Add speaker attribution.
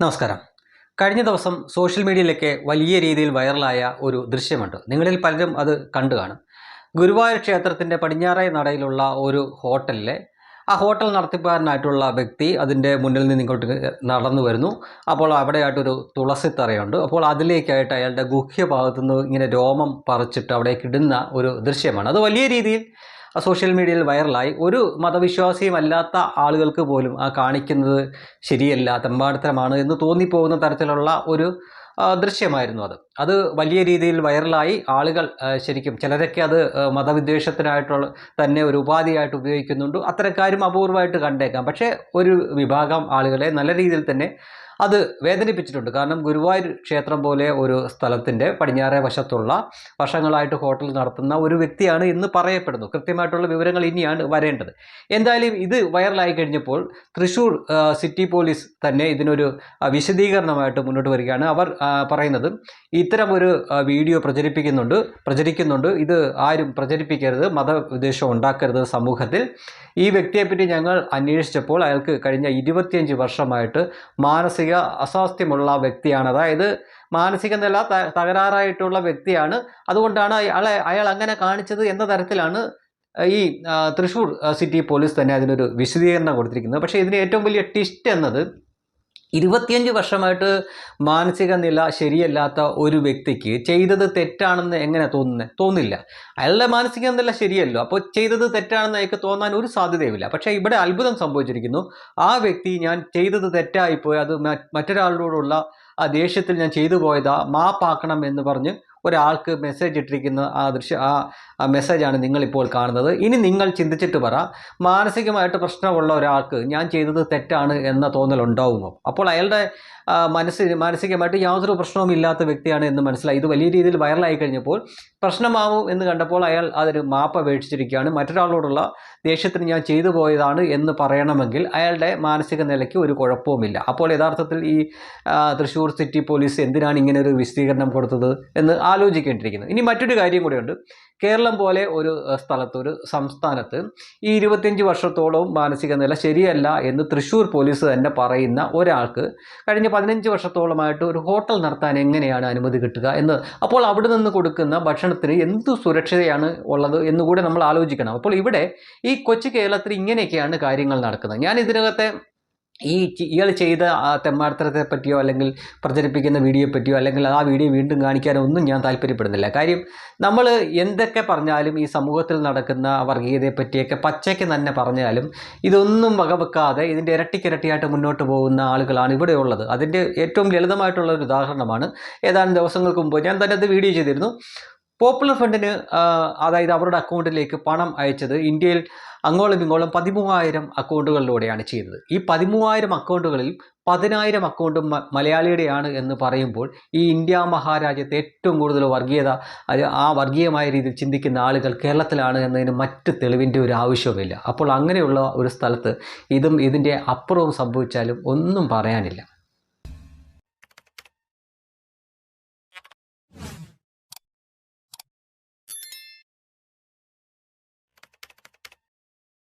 Speaker 1: നമസ്കാരം. കഴിഞ്ഞ ദിവസം സോഷ്യൽ മീഡിയയിലൊക്കെ വലിയ രീതിയിൽ വൈറലായ ഒരു ദൃശ്യമുണ്ട്. നിങ്ങളിൽ പലരും അത് കണ്ടു കാണും. ഗുരുവായൂർ ക്ഷേത്രത്തിന്റെ പടിഞ്ഞാറേ നടയിലുള്ള ഒരു ഹോട്ടലിലെ ആ ഹോട്ടൽ നടത്തിപ്പുകാരനായിട്ടുള്ള വ്യക്തി അതിന്റെ മുന്നിൽ നിന്ന് ഇങ്ങോട്ട് നടന്നു വരുന്നു. അപ്പോൾ അവിടെയായിട്ടൊരു തുളസിത്തറയുണ്ട് അപ്പോൾ അതിലേക്കായിട്ട് അയാളുടെ ഗുഹ്യ നിന്ന് ഇങ്ങനെ രോമം പറിച്ചിട്ട് അവിടേക്ക് ഇടുന്ന ഒരു ദൃശ്യമാണ്. അത് വലിയ രീതിയിൽ സോഷ്യൽ മീഡിയയിൽ വൈറലായി. ഒരു മതവിശ്വാസിയുമല്ലാത്ത ആളുകൾക്ക് പോലും ആ കാണിക്കുന്നത് ശരിയല്ല തെമ്പാടത്തരമാണ് എന്ന് തോന്നിപ്പോകുന്ന തരത്തിലുള്ള ഒരു ദൃശ്യമായിരുന്നു അത്. അത് വലിയ രീതിയിൽ വൈറലായി. ആളുകൾ ശരിക്കും ചിലരൊക്കെ അത് മതവിദ്വേഷത്തിനായിട്ടുള്ള തന്നെ ഒരു ഉപാധിയായിട്ട് ഉപയോഗിക്കുന്നുണ്ട്. അത്തരക്കാരും അപൂർവമായിട്ട് കണ്ടേക്കാം. പക്ഷേ ഒരു വിഭാഗം ആളുകളെ നല്ല രീതിയിൽ തന്നെ അത് വേദനിപ്പിച്ചിട്ടുണ്ട്. കാരണം ഗുരുവായൂർ ക്ഷേത്രം പോലെ ഒരു സ്ഥലത്തിന്റെ പടിഞ്ഞാറേ വശത്തുള്ള വർഷങ്ങളായിട്ട് ഹോട്ടൽ നടത്തുന്ന ഒരു വ്യക്തിയാണ് ഇന്ന് പറയപ്പെടുന്നു. കൃത്യമായിട്ടുള്ള വിവരങ്ങൾ ഇനിയാണ് വരേണ്ടത്. എന്തായാലും ഇത് വൈറലായി കഴിഞ്ഞപ്പോൾ തൃശ്ശൂർ സിറ്റി പോലീസ് തന്നെ ഇതിനൊരു വിശദീകരണമായിട്ട് മുന്നോട്ട് വരികയാണ്. അവർ പറയുന്നത് ഇത്തരം ഒരു വീഡിയോ പ്രചരിപ്പിക്കുന്നുണ്ട് പ്രചരിക്കുന്നുണ്ട്. ഇത് ആരും പ്രചരിപ്പിക്കരുത് മതവിദ്വേഷം ഉണ്ടാക്കരുത് സമൂഹത്തിൽ. ഈ വ്യക്തിയെപ്പറ്റി ഞങ്ങൾ അന്വേഷിച്ചപ്പോൾ അയാൾക്ക് കഴിഞ്ഞ ഇരുപത്തിയഞ്ച് വർഷമായിട്ട് മാനസിക അസ്വാസ്ഥ്യമുള്ള വ്യക്തിയാണ്. അതായത് മാനസിക നില തകരാറായിട്ടുള്ള വ്യക്തിയാണ്. അതുകൊണ്ടാണ് അയാളെ അയാൾ അങ്ങനെ കാണിച്ചത് എന്ന തരത്തിലാണ് ഈ തൃശ്ശൂർ സിറ്റി പോലീസ് തന്നെ അതിനൊരു വിശദീകരണം കൊടുത്തിരിക്കുന്നത്. പക്ഷേ ഇതിന് ഏറ്റവും വലിയ ട്വിസ്റ്റ് എന്നത് ഇരുപത്തിയഞ്ച് വർഷമായിട്ട് മാനസിക നില ശരിയല്ലാത്ത ഒരു വ്യക്തിക്ക് ചെയ്തത് തെറ്റാണെന്ന് എങ്ങനെ തോന്നുന്നത് തോന്നില്ല. അയാളുടെ മാനസിക നില ശരിയല്ലോ. അപ്പോൾ ചെയ്തത് തെറ്റാണെന്ന് അയാൾക്ക് തോന്നാൻ ഒരു സാധ്യതയുമില്ല. പക്ഷേ ഇവിടെ അത്ഭുതം സംഭവിച്ചിരിക്കുന്നു. ആ വ്യക്തി ഞാൻ ചെയ്തത് തെറ്റായിപ്പോയി. അത് മറ്റൊരാളോടുള്ള ആ ദേഷ്യത്തിൽ ഞാൻ ചെയ്തു പോയതാ മാപ്പാക്കണം എന്ന് പറഞ്ഞ് ഒരാൾക്ക് മെസ്സേജ് ഇട്ടിരിക്കുന്ന ആ ദൃശ്യ ആ മെസ്സേജാണ് നിങ്ങളിപ്പോൾ കാണുന്നത്. ഇനി നിങ്ങൾ ചിന്തിച്ചിട്ട് പറ മാനസികമായിട്ട് പ്രശ്നമുള്ള ഒരാൾക്ക് ഞാൻ ചെയ്തത് തെറ്റാണ് എന്ന തോന്നൽ ഉണ്ടാവുമോ അപ്പോൾ അയാളുടെ മനസ്സ് മാനസികമായിട്ട് യാതൊരു പ്രശ്നവും ഇല്ലാത്ത വ്യക്തിയാണ് എന്ന് മനസ്സിലായി. ഇത് വലിയ രീതിയിൽ വൈറലായി കഴിഞ്ഞപ്പോൾ പ്രശ്നമാവും എന്ന് കണ്ടപ്പോൾ അയാൾ അതിന് മാപ്പ് അപേക്ഷിച്ചിരിക്കുകയാണ്. മറ്റൊരാളോടുള്ള ദേഷ്യത്തിന് ഞാൻ ചെയ്തു പോയതാണ് എന്ന് പറയണമെങ്കിൽ അയാളുടെ മാനസിക നിലയ്ക്ക് ഒരു കുഴപ്പവുമില്ല. അപ്പോൾ യഥാർത്ഥത്തിൽ ഈ ആ, തൃശ്ശൂർ സിറ്റി പോലീസ് എന്തിനാണ് ഇങ്ങനെ ഒരു വിശദീകരണം കൊടുത്തത് എന്ന് ആലോചിക്കേണ്ടിയിരിക്കുന്നത് ഇനി മറ്റൊരു കാര്യം കൂടെയുണ്ട്. കേരളം പോലെ ഒരു സ്ഥലത്ത് ഒരു സംസ്ഥാനത്ത് ഈ ഇരുപത്തിയഞ്ച് വർഷത്തോളവും മാനസിക നില ശരിയല്ല എന്ന് തൃശ്ശൂർ പോലീസ് തന്നെ പറയുന്ന ഒരാൾക്ക് കഴിഞ്ഞ പതിനഞ്ച് വർഷത്തോളമായിട്ട് ഒരു ഹോട്ടൽ നടത്താൻ എങ്ങനെയാണ് അനുമതി കിട്ടുക എന്ന് അപ്പോൾ അവിടെ നിന്ന് കൊടുക്കുന്ന ഭക്ഷണത്തിന് എന്ത് സുരക്ഷിതയാണ് ഉള്ളത് എന്നുകൂടെ നമ്മൾ ആലോചിക്കണം. അപ്പോൾ ഇവിടെ ഈ കൊച്ചു കേരളത്തിൽ ഇങ്ങനെയൊക്കെയാണ് കാര്യങ്ങൾ നടക്കുന്നത്. ഞാൻ ഇതിനകത്തെ ഈ ഇയാൾ ചെയ്ത ആ തെമ്മാടത്തരത്തെ പറ്റിയോ അല്ലെങ്കിൽ പ്രചരിപ്പിക്കുന്ന വീഡിയോ പറ്റിയോ അല്ലെങ്കിൽ ആ വീഡിയോ വീണ്ടും കാണിക്കാനോ ഒന്നും ഞാൻ താല്പര്യപ്പെടുന്നില്ല. കാര്യം നമ്മൾ എന്തൊക്കെ പറഞ്ഞാലും ഈ സമൂഹത്തിൽ നടക്കുന്ന വർഗീയതയെ പറ്റിയൊക്കെ പച്ചയ്ക്ക് തന്നെ പറഞ്ഞാലും ഇതൊന്നും വകവെക്കാതെ ഇതിന്റെ ഇരട്ടിക്കിരട്ടിയായിട്ട് മുന്നോട്ട് പോകുന്ന ആളുകളാണ് ഇവിടെ ഉള്ളത്. അതിന്റെ ഏറ്റവും ലളിതമായിട്ടുള്ള ഒരു ഉദാഹരണമാണ് ഏതാനും ദിവസങ്ങൾക്ക് മുമ്പ് ഞാൻ തന്നെ അത് വീഡിയോ ചെയ്തിരുന്നു. പോപ്പുലർ ഫണ്ടിന് അതായത് അവരുടെ അക്കൗണ്ടിലേക്ക് പണം അയച്ചത് ഇന്ത്യയിൽ അങ്ങോളം ഇങ്ങോളം പതിമൂവായിരം അക്കൗണ്ടുകളിലൂടെയാണ് ചെയ്തത് ഈ പതിമൂവായിരം അക്കൗണ്ടുകളിൽ പതിനായിരം അക്കൗണ്ടും മലയാളിയുടെയാണ് എന്ന് പറയുമ്പോൾ ഈ ഇന്ത്യ മഹാരാജ്യത്തെ ഏറ്റവും കൂടുതൽ വർഗീയത ആ വർഗീയമായ രീതിയിൽ ചിന്തിക്കുന്ന ആളുകൾ കേരളത്തിലാണ് എന്നതിന് മറ്റ് തെളിവിന്റെ ഒരു ആവശ്യവുമില്ല. അപ്പോൾ അങ്ങനെയുള്ള ഒരു സ്ഥലത്ത് ഇതും ഇതിന്റെ അപ്പുറവും സംഭവിച്ചാലും ഒന്നും പറയാനില്ല.